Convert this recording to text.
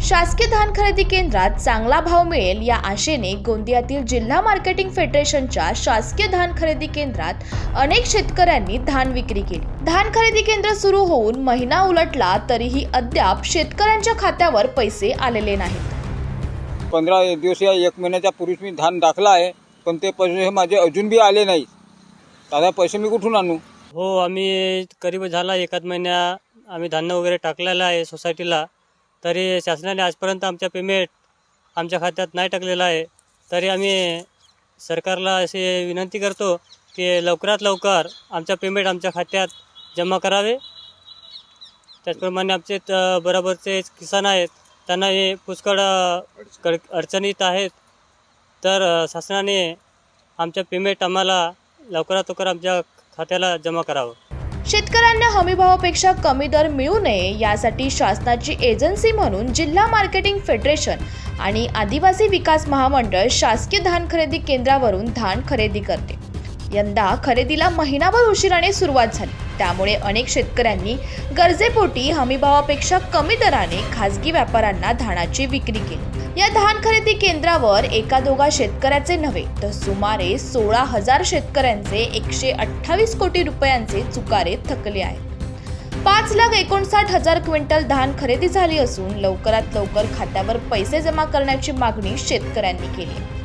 शासकीय धान खरेदी केंद्रात चांगला भाव मिळेल या आशेने गोंदियातील जिल्हा मार्केटिंग फेडरेशनच्या शासकीय धान खरेदी केंद्रात अनेक शेतकऱ्यांनी धान विक्री केली. धान खरेदी केंद्र सुरू होऊन महिना उलटला तरीही अद्याप शेतकऱ्यांच्या खात्यावर पैसे आलेले नाहीत. पंधरा दिवस या एक महिन्याच्या पूर्वीच मी धान दाखला आहे पण ते पैसे हे माझे अजून बी आले नाही दादा पैसे मी कुठून आणू? हो आम्ही करीब झाला एकाच महिन्या आम्ही धान्य वगैरे टाकलेलं आहे सोसायटीला तरी शासनाने आजपर्यंत आमच्या पेमेंट आमच्या खात्यात नाही टाकलेलं आहे. तरी आम्ही सरकारला अशी विनंती करतो की लवकरात लवकर आमच्या पेमेंट आमच्या खात्यात जमा करावे. त्याचप्रमाणे आमचे त- बरोबरचे किसान आहेत त्यांना हे पुष्कळ कड- अडचणीत आहेत. तर शासनाने आमच्या पेमेंट आम्हाला लवकरात लवकर आमच्या खात्याला जमा करावं. शेतकऱ्यांना हमीभावापेक्षा कमी दर मिळू नये यासाठी शासनाची एजन्सी म्हणून जिल्हा मार्केटिंग फेडरेशन आणि आदिवासी विकास महामंडळ शासकीय धान खरेदी केंद्रावरून धान खरेदी करते. यंदा खरेदीला महिनाभर उशिराने सुरुवात झाली. त्यामुळे अनेक शेतकऱ्यांनी गरजेपोटी हमीभावापेक्षा कमी दराने खासगी व्यापाऱ्यांना धानाची विक्री केली. या धान खरेदी केंद्रावर एका दोघा शेतकऱ्याचे नव्हे तर सुमारे सोळा हजार शेतकऱ्यांचे एकशे अठ्ठावीस कोटी रुपयांचे चुकारे थकले आहेत. पाच लाख एकोणसाठ हजार क्विंटल धान खरेदी झाली असून लवकरात लवकर खात्यावर पैसे जमा करण्याची मागणी शेतकऱ्यांनी केली